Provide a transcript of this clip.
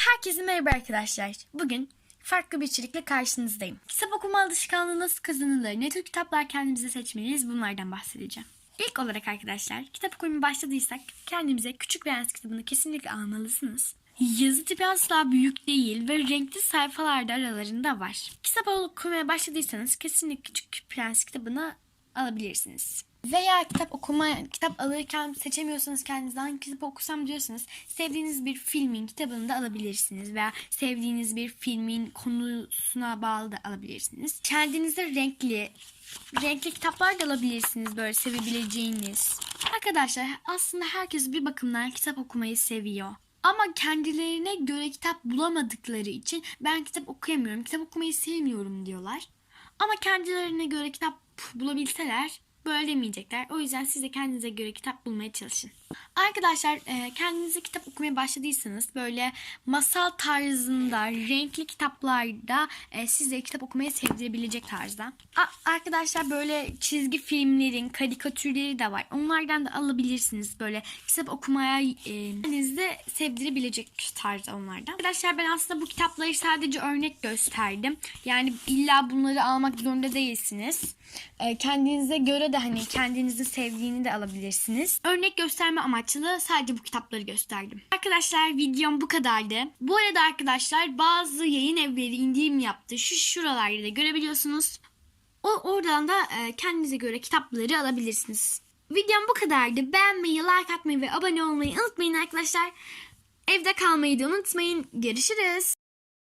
Herkese merhaba arkadaşlar. Bugün farklı bir içerikle karşınızdayım. Kitap okuma alışkanlığı nasıl kazanılır, ne tür kitaplar kendimize seçmeliyiz bunlardan bahsedeceğim. İlk olarak arkadaşlar kitap okumaya başladıysak kendimize Küçük Prens kitabını kesinlikle almalısınız. Yazı tipi asla büyük değil ve renkli sayfalar da aralarında var. Kitap okumaya başladıysanız kesinlikle Küçük Prens kitabını alabilirsiniz. Veya kitap okuma, kitap alırken seçemiyorsanız kendinize hangi kitap okusam diyorsanız sevdiğiniz bir filmin kitabını da alabilirsiniz. Veya sevdiğiniz bir filmin konusuna bağlı da alabilirsiniz. Kendinize renkli, renkli kitaplar da alabilirsiniz böyle sevebileceğiniz. Arkadaşlar aslında herkes bir bakımdan kitap okumayı seviyor. Ama kendilerine göre kitap bulamadıkları için ben kitap okuyamıyorum, kitap okumayı sevmiyorum diyorlar. Ama kendilerine göre kitap bulabilseler böyle demeyecekler. O yüzden siz de kendinize göre kitap bulmaya çalışın. Arkadaşlar e, kendinize kitap okumaya başladıysanız böyle masal tarzında renkli kitaplarda e, size kitap okumayı sevdirebilecek tarzda. Arkadaşlar böyle çizgi filmlerin karikatürleri de var. Onlardan da alabilirsiniz. Böyle kitap okumaya e, kendinize sevdirebilecek tarzda onlardan. Arkadaşlar ben aslında bu kitapları sadece örnek gösterdim. Yani illa bunları almak zorunda değilsiniz. Kendinize göre de hani kendinizin sevdiğini de alabilirsiniz. Örnek gösterme amaçlı sadece bu kitapları gösterdim. Arkadaşlar videom bu kadardı. Bu arada arkadaşlar bazı yayın evleri indirim yaptı. Şu şuralarda da görebiliyorsunuz. O oradan da e, kendinize göre kitapları alabilirsiniz. Videom bu kadardı. Beğenmeyi, like atmayı ve abone olmayı unutmayın arkadaşlar. Evde kalmayı da unutmayın. Görüşürüz.